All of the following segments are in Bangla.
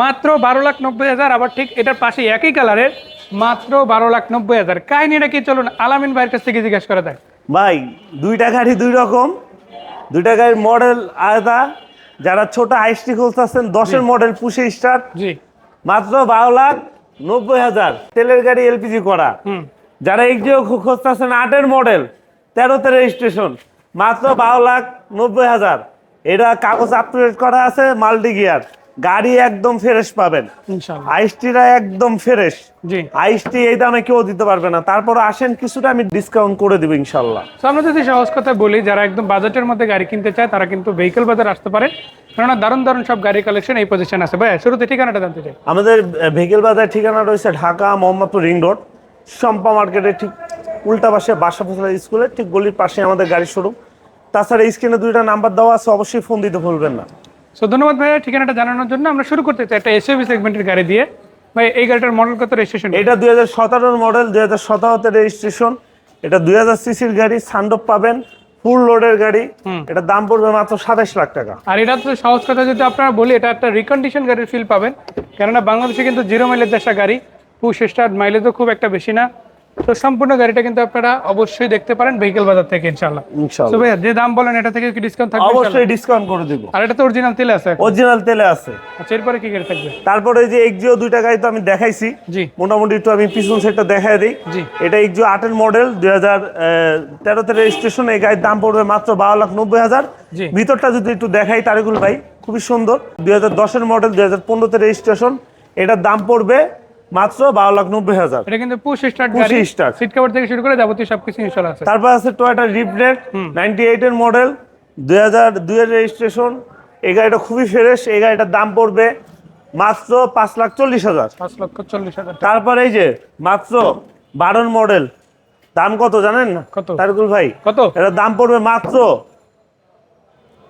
মাত্র বারো লাখ নব্বই হাজার আবার ঠিক এটার পাশে একই কালারের মাত্র বারো লাখ নব্বই হাজার। কাহিনীটা কি চলুন আলামিন ভাইয়ের কাছ থেকে জিজ্ঞাসা করে দেয় ভাই দুইটা গাড়ি দুই রকম দুইটা গাড়ির মডেল আলাদা। যারা ছোট হাইস্টি খুলতেছেন দশের মডেল পুষে স্টার্ট জি। মাত্র বারো লাখ নব্বই হাজার। তেলের গাড়ি এলপিজি করা। যারা এগিয়ে খুঁজতেছেন আটের মডেল তেরোতে রেজিস্ট্রেশন মাত্র বারো লাখ নব্বই হাজার। এটা কাগজ আপডেট করা আছে মাল্টি গিয়ার গাড়ি একদম ফ্রেশ পাবেন। আইসটিরা একদম ফ্রেশ। জি। আইসটি এই দামে কেউ দিতে পারবে না। তারপর আসেন কিছুটা আমি ডিসকাউন্ট করে দেবো ইনশাল্লাহ আমরা যদি সহজ কথা বলি যারা একদম বাজেটের মধ্যে গাড়ি কিনতে চায় তারা কিন্তু ভেহিকল বাজার আসতে পারে। কেননা দারুণ দারুণ সব গাড়ি কালেকশন এই পজিশন আছে। ভাই শুরুতে ঠিকানাটা জানতে চাই। আমাদের ভেহিকেল বাজার ঠিকানা রয়েছে ঢাকা মোহাম্মদপুর রিং রোড। শম্পা মার্কেটের ঠিক উল্টা পাশে বাসা ফসলা স্কুলের ঠিক গলির পাশে আমাদের গাড়ি শোরুম তাছাড়া স্ক্রিনে দুইটা নাম্বার দেওয়া আছে অবশ্যই ফোন দিতে ভুলবেন না। সো ধন্যবাদ ভাইয়া ঠিকানাটা জানানোর জন্য। আমরা শুরু করতে চাই একটা এসইবি সেগমেন্টের গাড়ি দিয়ে। ভাই এই গাড়িটার মডেল কত রেজিস্ট্রেশন এটা দুই হাজার সতেরোর মডেল দুই হাজার সতেরোতে রেজিস্ট্রেশন এটা দুই হাজার সিসির গাড়ি সান্ডপ পাবেন ফুল লোডের গাড়ি। এটা দাম পড়বে মাত্র সাতাশ লাখ টাকা। আর এটা তো সহজ কথা যদি আপনারা বলি এটা একটা রিকন্ডিশন গাড়ির ফিল পাবেন। কেননা বাংলাদেশে কিন্তু জিরো মাইলেজ আসা গাড়ি পুশ স্টার্ট মাইলেজও খুব একটা বেশি না। তো সম্পূর্ণ গাড়িটা কিন্তু আপনারা অবশ্যই দেখতে পারেন ভেহিকেল বাজার থেকে ইনশাল্লাহ তো ইনশাল্লাহ ভাইয়া যে দাম বলেন এটা থেকে কি ডিসকাউন্ট থাকবে অবশ্যই ডিসকাউন্ট করে দিব। আর এটা তো অরিজিনাল তেলে আছে অরিজিনাল তেলে আছে। আচ্ছা এরপরে কি গাড়ি থাকবে? তারপরে এই যে এক্সিও দুইটা গাড়ি তো আমি দেখাইছি। জি। মোটামুটি একটু আমি পিছন সাইডটা দেখাই দিই। জি। এটা এক্সিও আটের মডেল দুই হাজার তেরোতে রেজিস্ট্রেশন এই গাড়ির দাম পড়বে মাত্র বারো লাখ নব্বই হাজার। জি। ভিতরটা যদি একটু দেখাই তারিকুল ভাই খুবই সুন্দর। দুই হাজার দশের মডেল দুই হাজার পনেরোতে রেজিস্ট্রেশন এটার দাম পড়বে মাত্র বারো লাখ নব্বই হাজার। এটা কিন্তু পুশ স্টার্ট গাড়ি। start। সিট কভার থেকে শুরু করে যাবতীয় সবকিছু ইনশাল্লাহ আছে। তারপর আছে টয়োটা রিপনেট নাইনটি এইটের মডেল দুই হাজার দুইয়ের রেজিস্ট্রেশন এই গাড়িটা খুবই ফ্রেশ এই গাড়িটার দাম পড়বে মাত্র পাঁচ লাখ চল্লিশ হাজার। পাঁচ লক্ষ চল্লিশ হাজার তারপর এই যে মাত্র বারোর মডেল দাম কত জানেন? না কত? তারকুল ভাই কত? এটার দাম পড়বে মাত্র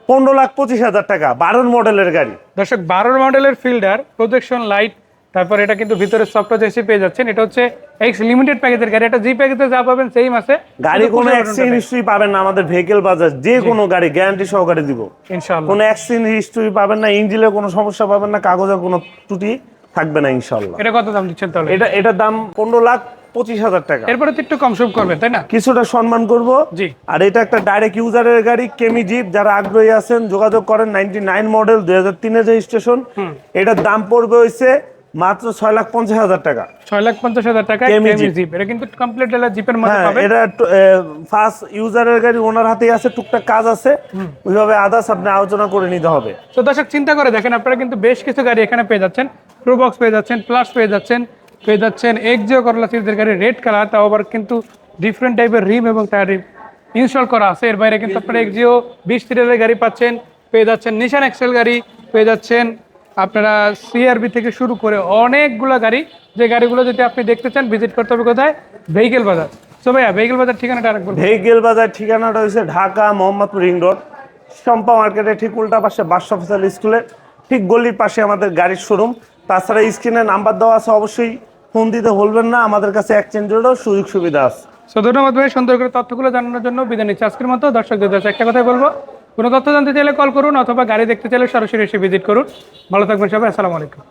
পনেরো লাখ পঁচিশ হাজার টাকা বারোর মডেলের গাড়ি। দর্শক বারোর মডেলের ফিল্ডার প্রজেকশন লাইট তারপর এটা কিন্তু ভিতরে সফটওয়্যার এসে পেয়ে যাচ্ছেন। এটা হচ্ছে এক্স লিমিটেড প্যাকেজের গাড়ি। এটা জি প্যাকেজে যা পাবেন সেম আছে। গাড়ি কোনো অ্যাক্সিডেন্ট হিস্ট্রি পাবেন না আমাদের ভেহিকেল বাজার যে কোনো গাড়ি গ্যারান্টি সহকারে দিব। ইনশাআল্লাহ। কোনো অ্যাক্সিডেন্ট হিস্ট্রি পাবেন না ইঞ্জিনের কোনো সমস্যা পাবেন না কাগজের কোনো ত্রুটি থাকবে না ইনশাল্লাহ এটা কত দাম দিচ্ছেন তাহলে? এটা এটার দাম পনেরো লাখ পঁচিশ হাজার টাকা। এরপরে তো একটু কম সম করবেন তাই না? কিছুটা সম্মান করব। জি। আর এটা একটা ডাইরেক্ট ইউজারের গাড়ি কেমি জিপ যারা আগ্রহী আছেন যোগাযোগ করেন নাইনটি নাইন মডেল দুই হাজার তিনের রেজিস্ট্রেশন এটার দাম পড়বে হয়েছে মাত্র ছয় লাখ পঞ্চাশ হাজার টাকা। ছয় লাখ পঞ্চাশ হাজার টাকা জিপ। এটা কিন্তু কমপ্লিট জিপের মধ্যে হ্যাঁ পাবে এটা ফার্স্ট ইউজারের গাড়ি ওনার হাতেই আছে টুকটাক কাজ আছে। ওইভাবে আদার্স আপনি আলোচনা করে নিতে হবে। তো দর্শক চিন্তা করে দেখেন আপনারা কিন্তু বেশ কিছু গাড়ি এখানে পেয়ে যাচ্ছেন। প্রোবক্স পেয়ে যাচ্ছেন প্লাস পেয়ে যাচ্ছেন পেয়ে যাচ্ছেন এক এক্সিও করলা সিরিজের গাড়ি রেড কালার তাও আবার কিন্তু ডিফারেন্ট টাইপের রিম এবং টায়ার রিম ইনস্টল করা আছে। এর বাইরে কিন্তু আপনারা এক্সিও বিশ সিরিজের গাড়ি পাচ্ছেন পেয়ে যাচ্ছেন নিশান এক্সেল গাড়ি পেয়ে যাচ্ছেন আপনারা সিআরবি থেকে শুরু করে অনেকগুলো গাড়ি যে গাড়িগুলো যদি আপনি দেখতে চান ভিজিট করতে হবে কোথায়? ভেহিকেল বাজার সো ভাইয়া ভেহিকেল বাজার ঠিকানাটা বলুন। ভেহিকেল বাজার ঠিকানাটা হয়েছে ঢাকা মোহাম্মদপুর রিং রোড। শম্পা মার্কেটের ঠিক উল্টা পাশে বাদশা ফসল স্কুলের ঠিক গলির পাশে আমাদের গাড়ির শোরুম তাছাড়া স্ক্রিনে নাম্বার দেওয়া আছে অবশ্যই ফোন দিতে ভুলবেন না আমাদের কাছে এক্সচেঞ্জেরও সুযোগ সুবিধা আছে। সো ধন্যবাদ ভাই সুন্দর করে তথ্যগুলো জানানোর জন্য বিদায় নিচ্ছি আজকের মতো। দর্শকদের একটা কথাই বলব কোনো তথ্য জানতে চাইলে কল করুন অথবা গাড়ি দেখতে চাইলে সরাসরি এসে ভিজিট করুন। ভালো থাকবেন সবাই, আসসালামু আলাইকুম।